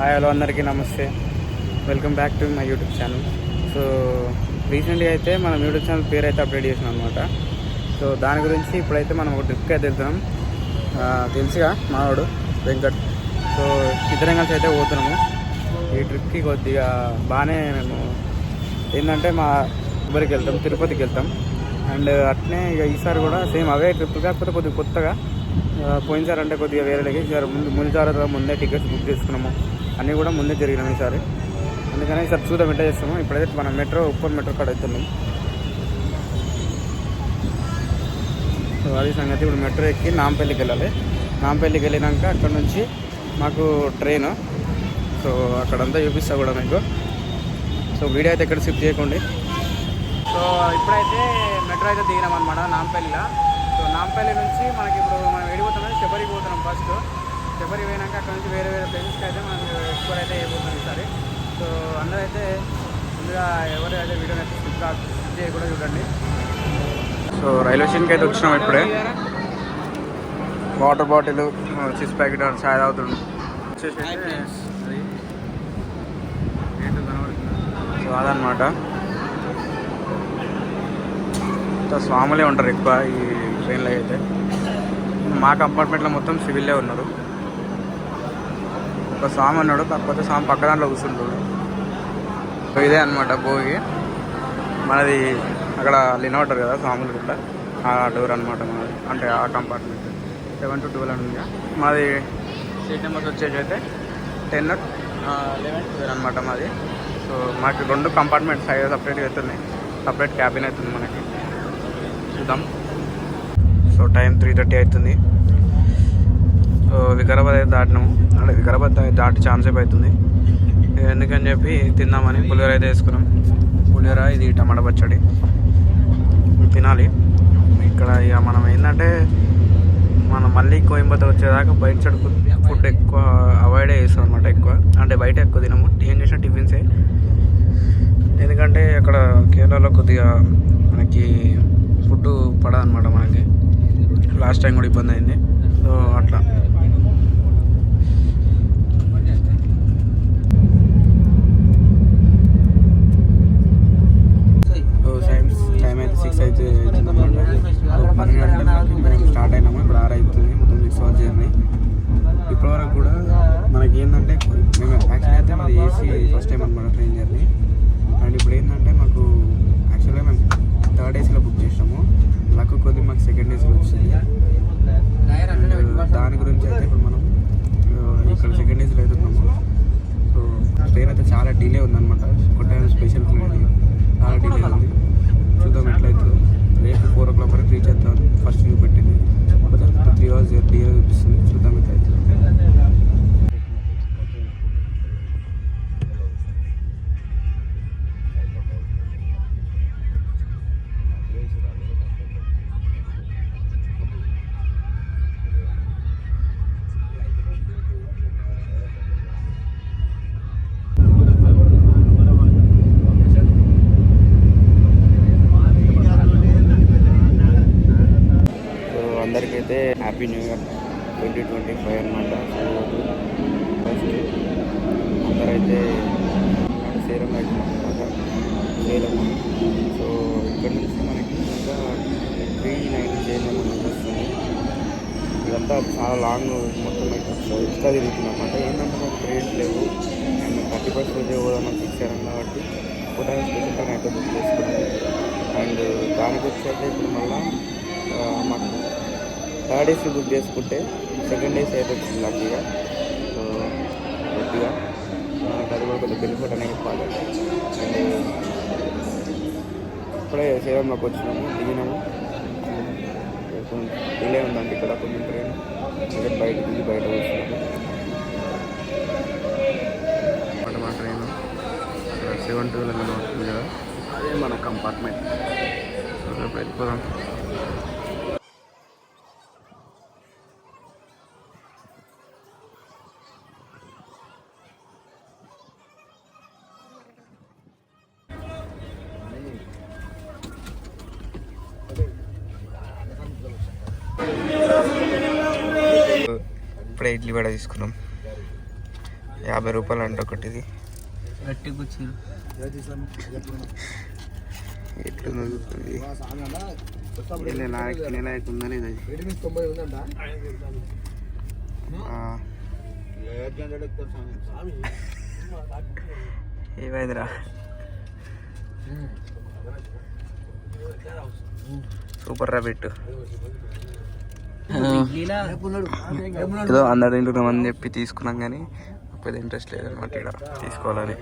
Hi hello అందరికీ నమస్తే. Welcome back to my YouTube channel. So రీసెంట్గా అయితే మనం యూట్యూబ్ ఛానల్ పేరు అయితే అప్డేట్ చేసినాం అనమాట సో దాని గురించి ఇప్పుడైతే మనం ఒక ట్రిప్కి అయితే వెళ్తున్నాం. తెలుసుగా మావాడు వెంకట్. సో ఇద్దరం కలిసి అయితే పోతున్నాము. ఈ ట్రిప్కి కొద్దిగా బాగానే మేము ఏంటంటే మా ఇబ్బరికి వెళ్తాం తిరుపతికి వెళ్తాం. అండ్ అట్నే ఇక ఈసారి కూడా సేమ్ అవే ట్రిప్ కాకపోతే కొద్దిగా కొత్తగా. పోయినసారి అంటే కొద్దిగా వేరే ఈసారి ముందు ముందు సారి ముందే టికెట్స్ బుక్ చేసుకున్నాము. అన్నీ కూడా ముందే జరిగినాయి ఈసారి. అందుకని ఈసారి చూద్దాం ఎట్లా చేస్తాము. ఇప్పుడైతే మన మెట్రో ఉప్పర్ మెట్రో కాడ అవుతున్నాం సో అది సంగతి. ఇప్పుడు మెట్రో ఎక్కి నాంపల్లికి వెళ్ళాలి. నాంపల్లికి వెళ్ళినాక అక్కడ నుంచి మాకు ట్రైన్. సో అక్కడంతా చూపిస్తా కూడా మీకు. సో వీడియో అయితే ఎక్కడ స్కిప్ చేయకండి. సో ఇప్పుడైతే మెట్రో అయితే దిగినాం అనమాట నాంపల్లిలో. సో నాంపల్లి నుంచి మనకి ఇప్పుడు మనం వెళ్ళిపోతున్నాం శబరికి పోతున్నాం ఫస్ట్ శబరి పోయినాక అక్కడ నుంచి వేరే వేరే ప్లేసెస్కి అయితే మనం ఎక్స్ప్లోర్ అయితే అయిపోతున్నాం ఈసారి సో అందరూ అయితే ముందుగా ఎవరు అయితే వీడియో స్కిప్ చేయకుండా చూడండి. సో రైల్వే స్టేషన్కి అయితే వచ్చినాం ఇప్పుడే. వాటర్ బాటిల్ చిప్స్ ప్యాకెట్ అది ఏంటో కనబడుతుంది. సో అదనమాట స్వాములే ఉంటారు ఎక్కువ ఈ ట్రైన్లో అయితే. మా కంపార్ట్మెంట్లో మొత్తం సివిల్లే ఉన్నారు. ఒక స్వామి ఉన్నాడు కాకపోతే స్వామి పక్క దాంట్లో కూర్చుంటాడు సో ఇదే అనమాట భోగి మనది అక్కడ లినోటర్ కదా స్వాములు కూడా ఆ డోర్ అనమాట మనది. అంటే ఆ కంపార్ట్మెంట్ సెవెన్ టు ట్వెల్వ్ అని ఉంది. మాది సీట్ నెంబర్స్ వచ్చేసి అయితే టెన్ లెవెన్ ట్వెల్వ్ అనమాట మాది. సో మాకు రెండు కంపార్ట్మెంట్స్ అయితే సపరేట్గా అవుతున్నాయి సపరేట్ క్యాబిన్ అవుతుంది మనకి. చూద్దాం. సో టైం త్రీ థర్టీ అవుతుంది. వికారాబాద్ అయితే దాటినాము. అంటే వికారాబాద్ దాటి దాటి ఛాన్సేపు అవుతుంది. ఎందుకని చెప్పి తిందామని పులిహోర అయితే వేసుకున్నాం. పులిహోర ఇది టమాటా పచ్చడి. తినాలి. ఇక్కడ ఇక మనం ఏంటంటే మనం మళ్ళీ కోయంబత్తూరు వచ్చేదాకా బయట సైడ్ ఫుడ్ ఎక్కువ అవాయిడే చేస్తాం అనమాట ఎక్కువ. అంటే బయట ఎక్కువ తినము. ఏం చేసిన టిఫిన్సే. ఎందుకంటే అక్కడ కేరళలో కొద్దిగా మనకి ఫుడ్ పడదనమాట మనకి. లాస్ట్ టైం కూడా ఇబ్బంది అయింది. సో అట్లా సో సైన్స్ టైం అయితే సిక్స్ అయితే అవుతుందన్నమాట పన్నెండు గంటలకు మేము స్టార్ట్ అయినాము ఇప్పుడు ఆరు అవుతుంది మొత్తం సిక్స్ అవర్స్ జర్నీ ఇప్పటివరకు కూడా మనకి ఏంటంటే మేము యాక్చువల్లీ అయితే మాది ఏసీ ఫస్ట్ టైం అనమాట ట్రైన్ జర్నీ అండ్ ఇప్పుడు ఏంటంటే మాకు యాక్చువల్గా మేము థర్డ్ ఏసీలో బుక్ చేసినాము. లక్ కొద్ది మాకు సెకండ్ ఏసీలో వచ్చింది. అండ్ uh, దాని గురించి అయితే ఇప్పుడు మనం uh, ఇక్కడ సెకండ్ ఏసీలో అయితే ఉన్నాము సో ట్రైన్ అయితే చాలా డిలే ఉందన్నమాట. కొట్టాయం స్పెషల్ ట్రైన్ చాలా డిలే ఉంది. చూద్దాం ఎట్లయితే. రేపు ఫోర్ ఓ క్లాక్ వరకు రీచ్ అవుతాం. ఫస్ట్ వ్యూ పెట్టింది. త్రీ అవర్స్ డిలే చూపిస్తుంది. చూద్దాం ఎట్లయితే. సో ఇక్కడ నుంచి మనకి ఇంకా త్రీ నైన్ చేయడం వస్తుంది ఇదంతా చాలా లాంగ్ మొత్తం అయితే ఇంకా తిరుగుతుంది అనమాట ఏంటంటే మాకు ట్రైన్స్ లేవు. అండ్ థర్టీ ఫస్ట్ రోజే పోదామని ఫిక్స్ అయ్యాం కాబట్టి కూడా స్పెషల్ ట్రైన్ అయితే బుక్ చేసుకున్నాను అండ్ దానికి వచ్చేసి ఇప్పుడు మళ్ళీ మాకు థర్డ్ ఏసీ బుక్ చేసుకుంటే సెకండ్ ఏసీ అయితే వచ్చింది లక్కీగా సో గట్టిగా మనకు అది కూడా కొంచెం బెనిఫిట్ అనేది చెప్పాలి అండ్ ఇప్పుడే సేవంలోకి వచ్చినాము దిగినాము. డిలే ఉందండి ఇక్కడ కొంచెం ట్రైన్ టికెట్ బయట దిగి బయట వస్తున్నాము అనమాట మా ట్రైన్ సెవెన్ టూ లెవెన్ వస్తుంది కదా. అదే మన కంపార్ట్మెంట్ వెళ్ళిపోదాం ఇప్పుడే ఇడ్లీ వడ తీసుకున్నాం. యాభై రూపాయలు అంటే ఒకటి ఇది ఎట్లుందో తినేలాయక్ ఉందా లేదా ఏమైందిరా సూపర్ రా పెట్టు ఏదో అందరు తింటున్నామని చెప్పి తీసుకున్నాం కానీ పెద్ద ఇంట్రెస్ట్ లేదనమాట ఇక్కడ తీసుకోవాలని.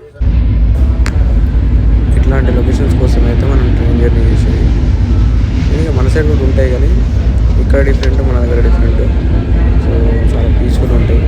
ఇట్లాంటి లొకేషన్స్ కోసం అయితే మనం ట్రైన్ జర్నీ చేసేది. ఇంకా మన సైడ్ కూడా ఉంటాయి కానీ ఇక్కడ డిఫరెంట్ మన దగ్గర డిఫరెంట్ సో చాలా పీస్ఫుల్ ఉంటాయి.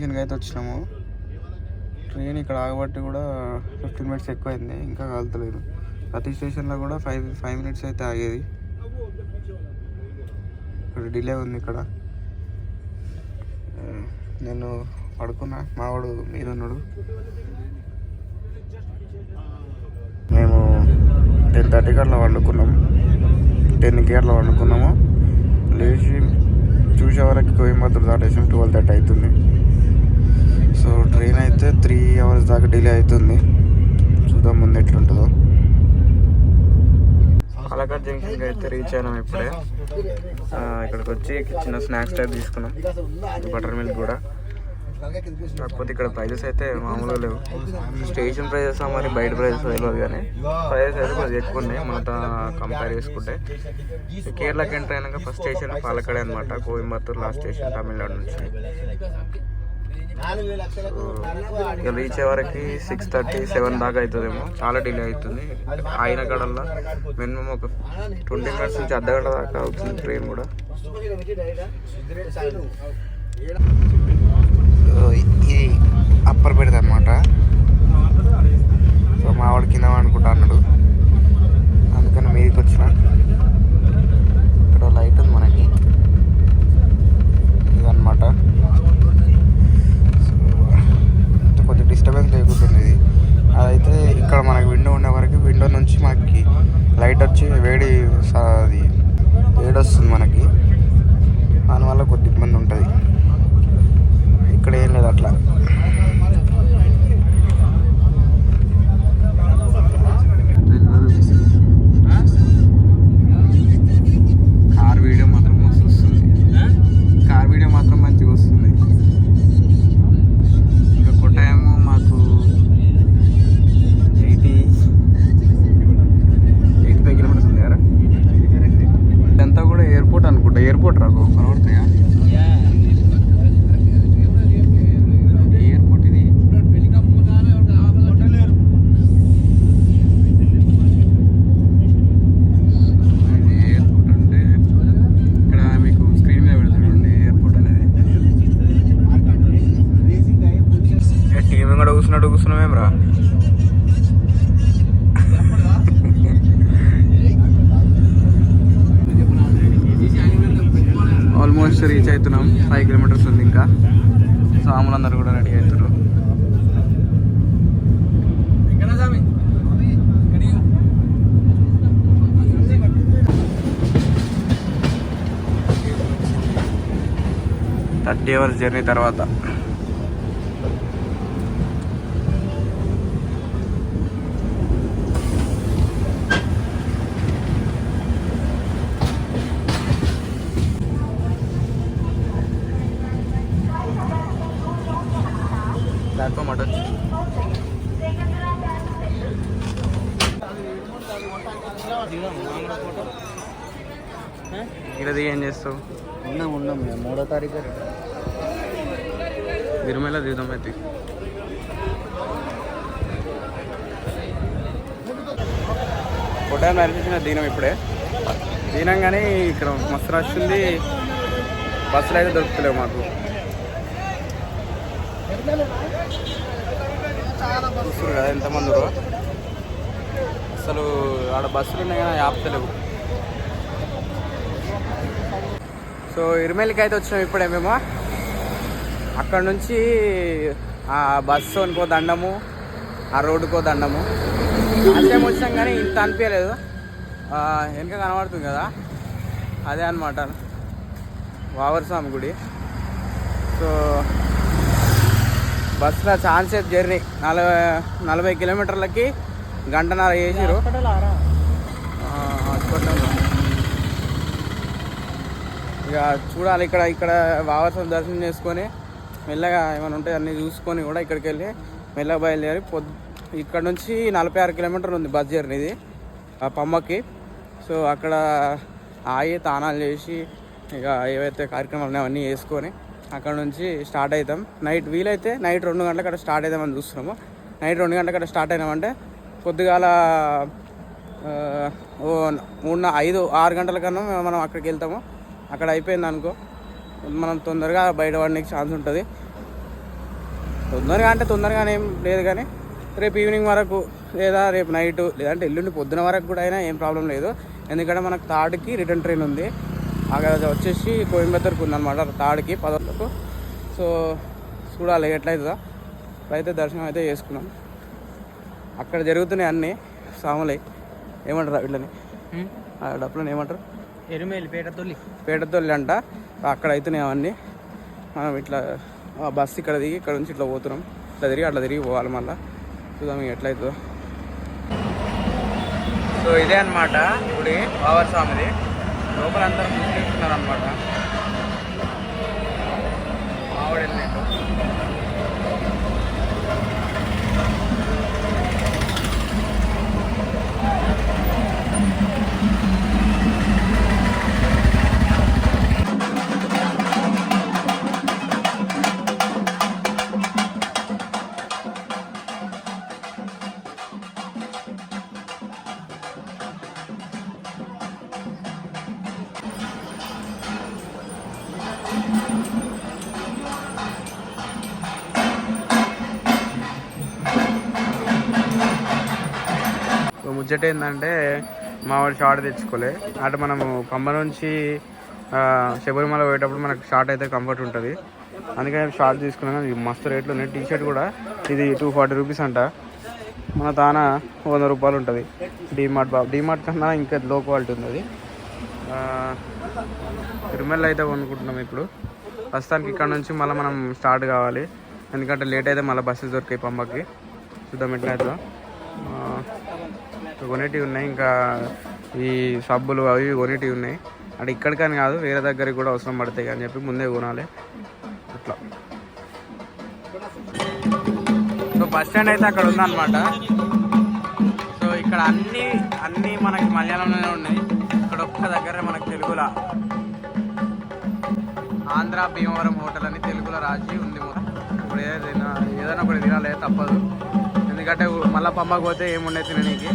జంక్షన్కి అయితే వచ్చినాము. ట్రైన్ ఇక్కడ ఆగబట్టి కూడా ఫిఫ్టీన్ మినిట్స్ ఎక్కువైంది ఇంకా కాలుతలేదు. ప్రతి స్టేషన్లో కూడా ఫైవ్ ఫైవ్ మినిట్స్ అయితే ఆగేది. ఇక్కడ డిలే ఉంది ఇక్కడ. నేను పడుకున్నా. మావాడు మీద ఉన్నాడు. మేము టెన్ థర్టీ అట్లా వండుకున్నాం టెన్కి అట్లా వండుకున్నాము లేచి చూసే వరకు కోయంబత్తూరు దాటేసాం ట్వెల్వ్ థర్టీ అవుతుంది. ట్రైన్ అయితే త్రీ అవర్స్ దాకా డిలే అవుతుంది. చూద్దాం ముందు ఎట్లుంటుందో. పాలకాడ్ జంక్షన్కి అయితే రీచ్ అయినాం ఇప్పుడే. ఇక్కడికి వచ్చి చిన్న స్నాక్స్ టైప్ తీసుకున్నాం. బటర్ మిల్క్ కూడా. కాకపోతే ఇక్కడ ప్రైజెస్ అయితే మామూలుగా లేవు. స్టేషన్ ప్రైజెస్ మరి బయట ప్రైజెస్ తెలియదు కానీ ప్రైజెస్ అయితే కొద్దిగా ఎక్కువ ఉన్నాయి. మనతో కంపేర్ చేసుకుంటే. కేరళకి ఎంటర్ అయినాక ఫస్ట్ స్టేషన్ పాలక్కడే అనమాట కోయంబత్తూర్ లాస్ట్ స్టేషన్ తమిళనాడు నుంచి. ఇక రీచ్ వరకు సిక్స్ థర్టీ సెవెన్ దాకా అవుతుందేమో చాలా డిలే అవుతుంది. అయిన కడల్లా మినిమం ఒక ట్వంటీ మినిట్స్ నుంచి అర్ధ గంట దాకా అవుతుంది ట్రైన్ కూడా. ఇది అప్పర్ పెడతా అనమాట సో మావాడు కింద అనుకుంటా అన్నాడు. అందుకని మీదకి వచ్చిన ఇక్కడ లైట్ ఉంది మనకి ఇదన్నమాట సో కొంచెం డిస్టర్బెన్స్ లేకుంటుంది ఇది అదైతే ఇక్కడ మనకి విండో ఉండే వరకు విండో నుంచి మనకి లైట్ వచ్చి వేడి స- అది వేడి వస్తుంది మనకి దానివల్ల కొద్ది ఇబ్బంది ఉంటుంది ఇక్కడ ఏం లేదు అట్లా కార్ వీడియో మాత్రం మస్తు వస్తుంది కార్ వీడియో మాత్రం మంచిగా వస్తుంది ఇంకా కొట్టాయేమో మాకు ఎయిటీ ఎయిటీ ఫైవ్ కిలోమీటర్స్ ఉంది కదా ఇదంతా కూడా ఎయిర్పోర్ట్ అనుకుంటా ఎయిర్పోర్ట్ రాకు కనబడతాయా ఎయిర్పోర్ట్ ఇది ఇది ఎయిర్పోర్ట్ అంటే ఇక్కడ మీకు స్క్రీన్ మీద పెడతాడండి ఎయిర్పోర్ట్ అనేది టీవీ కూడా కూర్చున్నట్టు కూర్చున్నామేం రా ఆల్మోస్ట్ రీచ్ అవుతున్నాం. ఫైవ్ కిలోమీటర్స్ ఉంది ఇంకా. సాములందరూ కూడా రెడీ అవుతారు థర్టీ అవర్స్ జర్నీ తర్వాత ప్లాట్ఫామ్ అటు వచ్చి ఇరది ఏం చేస్తావు ఉన్నాం ఉన్నాం మేము మూడో తారీఖు తిరుమల దిగుదాం అయితే ఫోటో నడిపించిన దీనం ఇప్పుడే. దీనంగానే ఇక్కడ మస్తు రష్ ఉంది. బస్సులు అయితే దొరుకుతలేవు మాకు. చూస్తారు కదా ఎంతమంది అసలు ఆడ బస్సులు ఉన్నాయి కానీ ఆపుతలేవు. సో ఇరుమేలికి అయితే వచ్చినాం ఇప్పుడే మేము. అక్కడ నుంచి ఆ బస్సు అనుకో దండము ఆ రోడ్డుకో దండము. లాస్ట్ టైం వచ్చినాం కానీ ఇంత అనిపించలేదు. వెనక కనబడుతుంది కదా. అదే అనమాట వావర్స్వామి గుడి. సో బస్సులో ఛాన్స్ జర్నీ. నలభై నలభై కిలోమీటర్లకి గంటన్నర వేసిరు హాస్పిటల్ ఇక చూడాలి ఇక్కడ ఇక్కడ వావర్సం దర్శనం చేసుకొని మెల్లగా ఏమైనా ఉంటే అన్నీ చూసుకొని కూడా ఇక్కడికి వెళ్ళి మెల్లగా బయలుదేరి పొద్దు ఇక్కడ నుంచి నలభై ఆరు కిలోమీటర్లు ఉంది బస్ జర్నీ ఇది ఆ పమ్మకి. సో అక్కడ ఆగి తానాలు చేసి ఇక ఏవైతే కార్యక్రమాలు ఉన్నాయో అవన్నీ చేసుకొని అక్కడ నుంచి స్టార్ట్ అవుతాం. నైట్ వీలైతే నైట్ రెండు గంటలకు అక్కడ స్టార్ట్ అవుతామని చూస్తున్నాము. నైట్ రెండు గంటలకు అక్కడ స్టార్ట్ అయినామంటే పొద్దుగాల ఓ మూడు ఐదు ఆరు గంటల కన్నా మనం అక్కడికి వెళ్తాము. అక్కడ అయిపోయింది అనుకో మనం తొందరగా బయట పడడానికి ఛాన్స్ ఉంటుంది. తొందరగా అంటే తొందరగానే ఏం లేదు కానీ రేపు ఈవినింగ్ వరకు లేదా రేపు నైట్ లేదంటే ఎల్లుండి పొద్దున వరకు కూడా అయినా ఏం ప్రాబ్లం లేదు. ఎందుకంటే మనకు థర్డ్కి రిటర్న్ ట్రైన్ ఉంది. అక్కడ వచ్చేసి కోయంబత్తూరుకు ఉందన్నమాట. థర్డ్కి పదకొండుకు. సో చూడాలి ఎట్లయితుందో. అయితే దర్శనం అయితే చేసుకున్నాం. అక్కడ జరుగుతున్నాయి అన్నీ. సాములై. ఏమంటారు వీళ్ళని? ఆ డబ్బులను ఏమంటారు? ఎరుమేలి పేట తొలి పేటతోళ్ళు అంట. అక్కడ అవుతున్నాయి అవన్నీ. మనం ఇట్లా బస్సు ఇక్కడ దిగి ఇక్కడ నుంచి ఇట్లా పోతున్నాం. ఇట్లా తిరిగి అట్లా తిరిగి పోవాలి మళ్ళీ. చూద్దాం ఎట్లయితుందో. సో ఇదే అనమాట గుడి బావర్ స్వామిది. లోపల అందరూ చూసుకుంటున్నారు అనమాట ముచ్చట ఏంటంటే మా వాడు షార్ట్ తెచ్చుకోలే. అటు మనము పంబ నుంచి శబరిమల పోయేటప్పుడు మనకు షార్ట్ అయితే కంఫర్ట్ ఉంటుంది. అందుకని షార్ట్ తీసుకున్నాను ఇది మస్తు రేట్లు ఉన్నాయి. టీ షర్ట్ కూడా ఇది టూ ఫార్టీ రూపీస్ అంట. మన తాన వంద రూపాయలు ఉంటుంది. డీమార్ట్ బాబు డీమార్ట్ కన్నా ఇంకా లో క్వాలిటీ ఉంది అది తిరుమల అయితే కొనుక్కుంటున్నాం ఇప్పుడు. ప్రస్తుతానికి ఇక్కడ నుంచి మళ్ళీ మనం స్టార్ట్ కావాలి. ఎందుకంటే లేట్ అయితే మళ్ళీ బస్సెస్ దొరికాయి పంపకి చూద్దాం ఎట్లా కొనేటివి ఉన్నాయి. ఇంకా ఈ సబ్బులు అవి ఇవి కొనేటివి ఉన్నాయి. అంటే ఇక్కడికని కాదు వేరే దగ్గరికి కూడా అవసరం పడతాయి అని చెప్పి ముందే కొనాలి. అట్లా. సో బస్ స్టాండ్ అయితే అక్కడ ఉందన్నమాట. సో ఇక్కడ అన్ని అన్ని మనకి మలయాళంలోనే ఉన్నాయి. ఇక్కడ ఒక్క దగ్గర మనకి తెలుగులో ఆంధ్ర భీమవరం హోటల్ అని తెలుగులో రాసి ఉంది ఇప్పుడు ఏదైనా ఏదైనా ఒకటి తినాలి తప్పదు. ఎందుకంటే మళ్ళీ పంపకపోతే ఏముండే తిననీకి.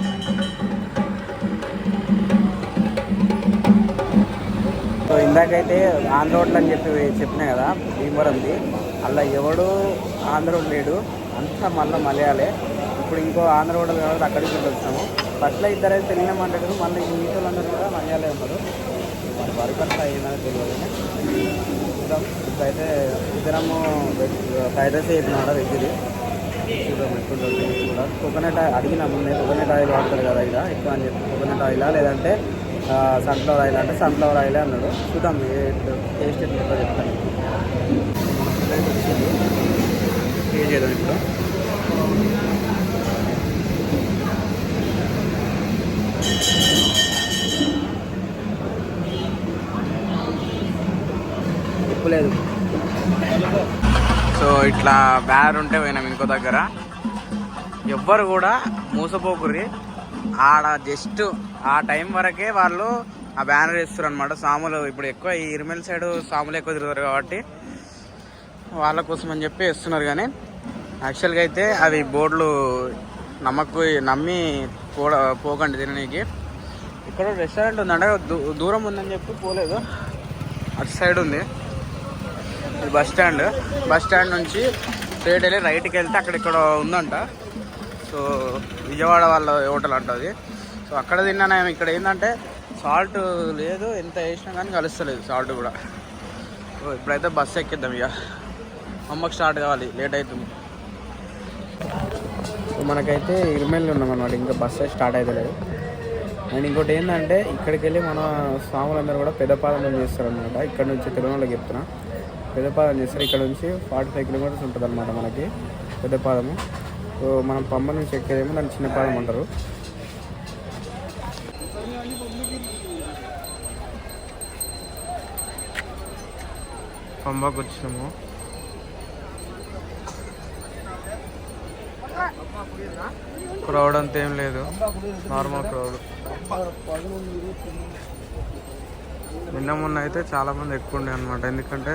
సో ఇందాకైతే ఆంధ్ర హోటల్ అని చెప్పి చెప్పినా కదా భీమవరంది అలా ఎవడు ఆంధ్ర లేడు. అంతా మళ్ళీ మలయాళే. ఇప్పుడు ఇంకో ఆంధ్ర హోటల్ కాబట్టి అక్కడికి వెళ్ళి వచ్చాము ఫస్ట్లో ఇద్దరైతే తెలియమంటారు మాట్లాడారు మళ్ళీ ఈ మీతో అందరూ కూడా మలయాళే ఉన్నారు. మరి వరకు అట్లా ఏమైనా తెలియదు. చూద్దాం. ఇప్పుడైతే ఇద్దరము ఫ్రైడ్ రైస్ చెప్పినాడ వెజ్ది చూద్దాం ఎట్లుంటుంది ఇది కూడా. కోకోనట్ అడిగిన ముందే కోకోనట్ ఆయిల్ వాడతారు కదా ఇక ఎక్కువ అని చెప్పి. కోకోనట్ ఆయిలా లేదంటే సన్ఫ్లవర్ ఆయిల్ అంటే సన్ఫ్లవర్ ఆయిలే అన్నాడు. చూద్దాం టేస్ట్ ఎట్లా చెప్తాను. ఏ చేద్దాం ఇప్పుడు. ఉప్పు లేదు. సో ఇట్లా బ్యానర్ ఉంటే పోయినాం ఇంకో దగ్గర. ఎవ్వరు కూడా మూసపోకుర్రి. ఆడ జస్ట్ ఆ టైం వరకే వాళ్ళు ఆ బ్యానర్ వేస్తారు అనమాట సాములు ఇప్పుడు ఎక్కువ ఈ ఇరిమెల్ సైడ్ సాములు ఎక్కువ తిరుగుతారు కాబట్టి వాళ్ళ కోసం అని చెప్పి వేస్తున్నారు కానీ యాక్చువల్గా అయితే అవి బోర్డులు నమ్మకు నమ్మి పో పోకండి తిననీకి. ఇక్కడ రెస్టారెంట్ ఉందంటే దూ- దూరం ఉందని చెప్పి పోలేదు. అటు సైడ్ ఉంది. ఇది బస్ స్టాండ్. బస్ స్టాండ్ నుంచి స్ట్రేట్ వెళ్ళి రైట్కి వెళ్తే అక్కడ ఇక్కడ ఉందంట. సో విజయవాడ వాళ్ళ హోటల్ అంట అది సో అక్కడ తిన్నాను ఇక్కడ ఏంటంటే సాల్ట్ లేదు ఎంత వేసినా కానీ కలుస్తలేదు సాల్ట్ కూడా. సో ఇప్పుడైతే బస్సు ఎక్కిద్దాం ఇక. అమ్మకి స్టార్ట్ కావాలి లేట్ అవుతుంది సో మనకైతే ఇరుమేళ్ళు ఉన్నాం అనమాట ఇంకా బస్సు స్టార్ట్ అవుతలేదు అండ్ ఇంకోటి ఏంటంటే ఇక్కడికి వెళ్ళి మన స్వాములందరూ కూడా పెద్దపాదం చేస్తారు అనమాట ఇక్కడ నుంచి తిరుమలకి చెప్తున్నా. పెద్దపాదం చేస్తారు. ఇక్కడ నుంచి ఫార్టీ ఫైవ్ కిలోమీటర్స్ ఉంటుంది అనమాట మనకి పెద్దపాదము సో మనం పంబ నుంచి ఎక్కేదేమో దాన్ని చిన్న అంటారు. పంబాకు వచ్చినాము. క్రౌడ్ అంత ఏం లేదు. Normal crowd. నిన్న మొన్న అయితే చాలా మంది ఎక్కువ ఉండే అనమాట ఎందుకంటే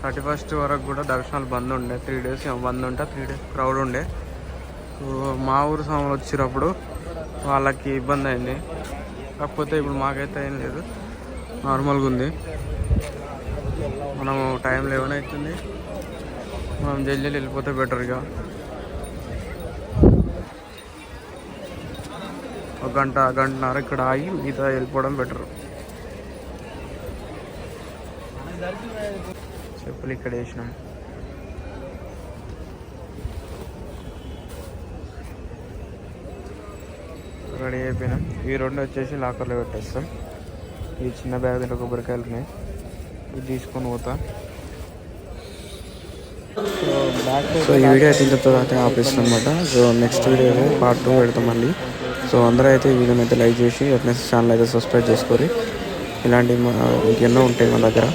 థర్టీ ఫస్ట్ వరకు కూడా దర్శనాలు బంద్ ఉండే. త్రీ డేస్ బంద్ ఉంటే త్రీ డేస్ క్రౌడ్ ఉండే. మా ఊరు స్వాములు వచ్చినప్పుడు వాళ్ళకి ఇబ్బంది అయింది. కాకపోతే ఇప్పుడు మాకైతే ఏం లేదు. నార్మల్గా ఉంది. మనము టైం లెవెన్ అవుతుంది. మనం జల్దీ వెళ్ళిపోతే బెటర్ ఇక. ఒక గంట గంటన్నర ఇక్కడ ఆగి మిగతా వెళ్ళిపోవడం బెటర్ చెప్పులు ఇక్కడ వేసినాం. రెడీ అయిపోయినాం. ఈ రెండు వచ్చేసి లాకర్లో పెట్టేస్తాం. ఈ చిన్న బ్యాగ్ దగ్గర కొబ్బరికాయలు ఉన్నాయి. ఇది తీసుకొని పోతా. సో ఈ వీడియో అయితే ఇంతతో అయితే ఆపేస్తాం అనమాట so next video part two పెడతాం మళ్ళీ. సో అందరూ అయితే ఈ వీడియోని అయితే లైక్ చేసి అట్లనే ఛానల్ అయితే సబ్స్క్రైబ్ చేసుకోరి. ఇలాంటి ఇంకెన్నో ఉంటాయి మన దగ్గర.